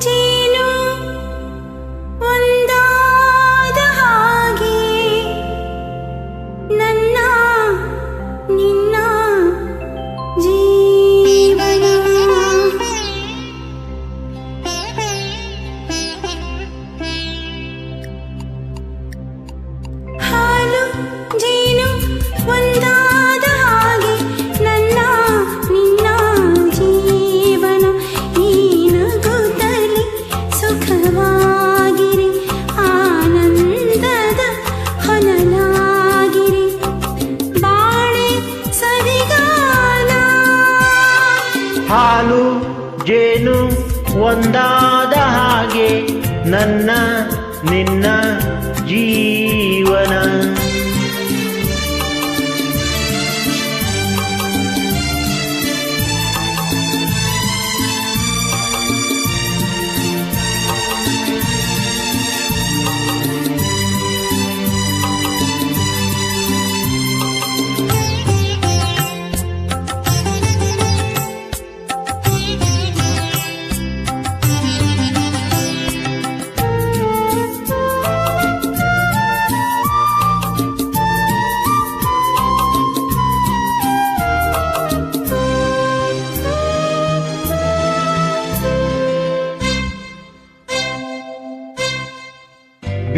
dear. ಒಂದಾದ ಹಾಗೆ ನನ್ನ ನಿನ್ನ ಜೀವನ.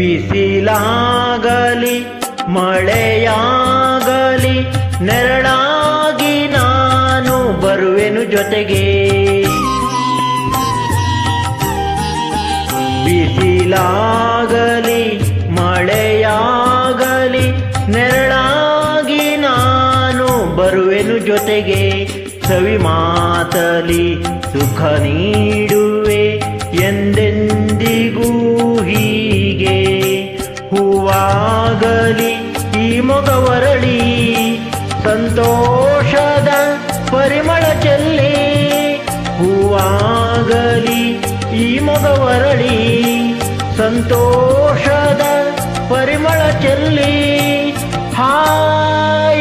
ಬಿಸಿಲಾಗಲಿ, ಮಳೆಯಾಗಲಿ, ನೆರಳಾಗಿ ನಾನು ಬರುವೆನು ಜೊತೆಗೆ. ಬಿಸಿಲಾಗಲಿ, ಮಳೆಯಾಗಲಿ, ನೆರಳಾಗಿ ನಾನು ಬರುವೆನು ಜೊತೆಗೆ. ಸವಿ ಮಾತಲಿ ಸುಖ ನೀಡುವೆ ಎಂದೆಂದಿಗೂ ಮೊಗವರಳಿ ಸಂತೋಷದ ಪರಿಮಳ ಚೆಲ್ಲಿ, ಹೂವಾಗಲಿ ಈ ಮೊಗವರಳಿ ಸಂತೋಷದ ಪರಿಮಳ ಚೆಲ್ಲಿ, ಹಾಯಾಗಿರು.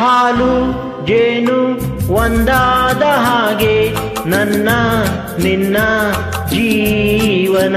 ಹಾಲು, ಜೇನು ಒಂದಾದ ಹಾಗೆ ನನ್ನ ನಿನ್ನ ಜೀವನ.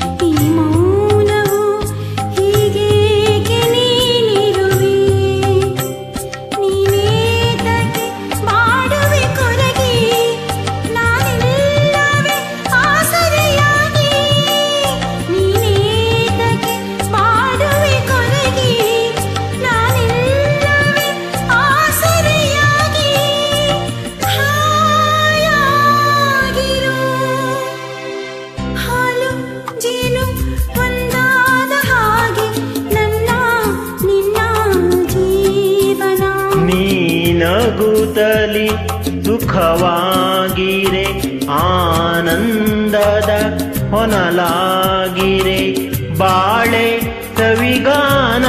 ನೀನಗುತ್ತಲಿ ಸುಖವಾಗಿರೆ ಆನಂದದ ಹೊನಲಾಗಿರೆ ಬಾಳೆ ಸವಿಗಾನ